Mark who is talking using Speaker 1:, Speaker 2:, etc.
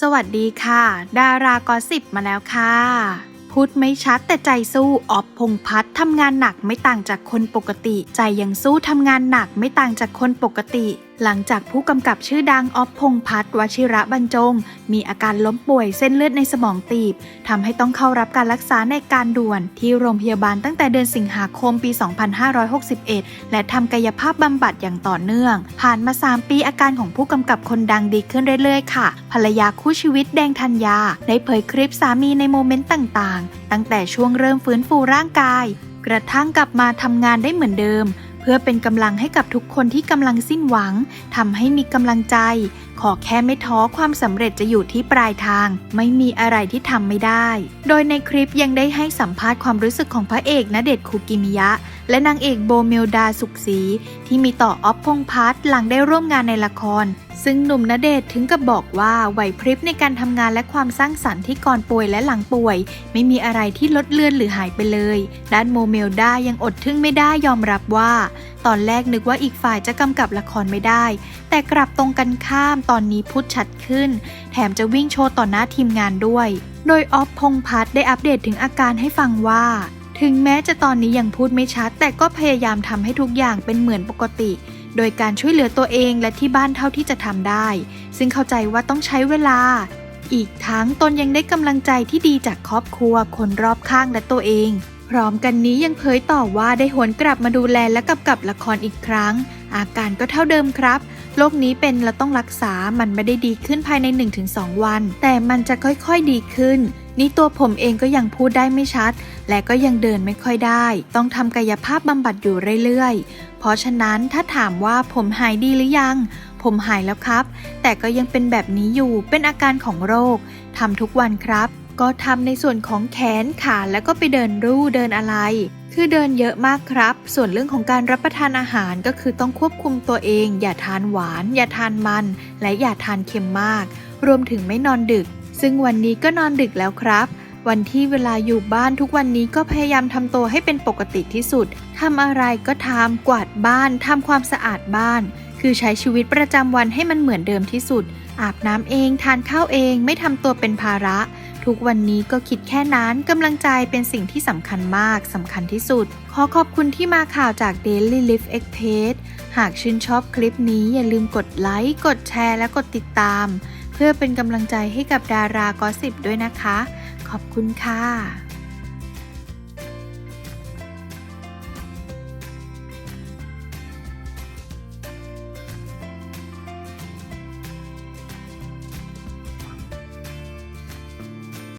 Speaker 1: สวัสดีค่ะ ดารากอสิบมาแล้วค่ะ พูดไม่ชัดแต่ใจสู้ออบพงพัฒน์ทำงานหนักไม่ต่างจากคนปกติ ใจยังสู้ทำงานหนักไม่ต่างจากคนปกติ หลังจากผู้กำกับชื่อดังออฟพงษ์พัฒน์วชิระบรรจง มีอาการล้มป่วยเส้นเลือดในสมองตีบทำให้ต้องเข้ารับการรักษาในการด่วน ที่โรงพยาบาลตั้งแต่เดือนสิงหาคมปี 2561 และทำกายภาพบำบัดอย่างต่อเนื่อง ผ่านมา 3 ปีอาการของผู้กำกับคนดังดีขึ้นเรื่อยๆ ค่ะ ภรรยาคู่ชีวิตแดงธัญญา ได้เผยคลิปสามีในโมเมนต์ต่างๆ ตั้งแต่ช่วงเริ่มฟื้นฟูร่างกาย กระทั่งกลับมาทำงานได้เหมือนเดิม พื่อเป็นกำลังให้กับทุกคนที่กำลังสิ้นหวังทำให้มีกำลังใจ ขอแค่ไม่ท้อความสำเร็จจะอยู่ที่ปลายทาง ไม่มีอะไรที่ทำไม่ได้ โดยในคลิปยังได้ให้สัมภาษณ์ความรู้สึกของพระเอกณเดชคูกิมิยะ และนางเอกโบเมลดาสุขศรีที่มีต่อออฟพงพัฒน์หลังได้ร่วมงานในละคร ซึ่งหนุ่มณเดชน์ถึงกับบอกว่าไหวพริบในการทำงานและความสร้างสรรค์ที่ก่อนป่วยและหลังป่วย ไม่มีอะไรที่ลดเลือนหรือหายไปเลย ด้านโมเมลดายังอดทึ่งไม่ได้ยอมรับว่า ตอนแรกนึกว่าอีกฝ่ายจะกำกับละครไม่ได้ แต่กลับตรงกันข้ามตอนนี้พูดชัดขึ้น แถมจะวิ่งโชว์ต่อหน้าทีมงานด้วย โดยออฟพงพัฒน์ได้อัปเดตถึงอาการให้ฟังว่าถึงแม้จะตอนนี้ยังพูดไม่ชัด แต่ก็พยายามทำให้ทุกอย่างเป็นเหมือนปกติ โดยการช่วยเหลือตัวเองและที่บ้านเท่าที่จะทำได้ ซึ่งเข้าใจว่าต้องใช้เวลา อีกทั้งตนยังได้กำลังใจที่ดีจากครอบครัว คนรอบข้างและตัวเอง พร้อมกันนี้ยังเผยต่อว่าได้หวนกลับมาดูแลและกำกับละครอีกครั้ง อาการก็เท่าเดิมครับโรคนี้เป็นและต้องรักษา มันไม่ได้ดีขึ้นภายใน 1-2 วัน แต่มันจะค่อยๆดีขึ้น นี่ตัวผมเองก็ยังพูดได้ไม่ชัด และก็ยังเดินไม่ค่อยได้ ต้องทำกายภาพบำบัดอยู่เรื่อยๆ เพราะฉะนั้นถ้าถามว่าผมหายดีหรือยัง ผมหายแล้วครับ แต่ก็ยังเป็นแบบนี้อยู่เป็นอาการของโรคทำทุกวันครับ ก็ทำในส่วนของแขนขาแล้วก็ไปเดินรูเดินอะไร คือเดินเยอะมากครับ ส่วนเรื่องของการรับประทานอาหารก็คือต้องควบคุมตัวเอง อย่าทานหวาน อย่าทานมัน และอย่าทานเค็มมาก รวมถึงไม่นอนดึก ซึ่งวันนี้ก็นอนดึกแล้วครับ วันที่เวลาอยู่บ้านทุกวันนี้ก็พยายามทำตัวให้เป็นปกติที่สุดทำอะไรก็ทำกวาดบ้านทำความสะอาดบ้าน คือใช้ชีวิตประจำวันให้มันเหมือนเดิมที่สุด อาบน้ำเองทานข้าวเองไม่ทำตัวเป็นภาระ ทุกวันนี้ก็คิดแค่นั้นกำลังใจเป็นสิ่งที่สำคัญมากสำคัญที่สุด ขอขอบคุณที่มาข่าวจาก Daily Life X Page หากชื่นชอบคลิปนี้อย่าลืมกดไลค์กดแชร์และกดติดตาม เพื่อเป็นกำลังใจให้กับดารากอสิบด้วยนะคะ ขอบคุณค่ะ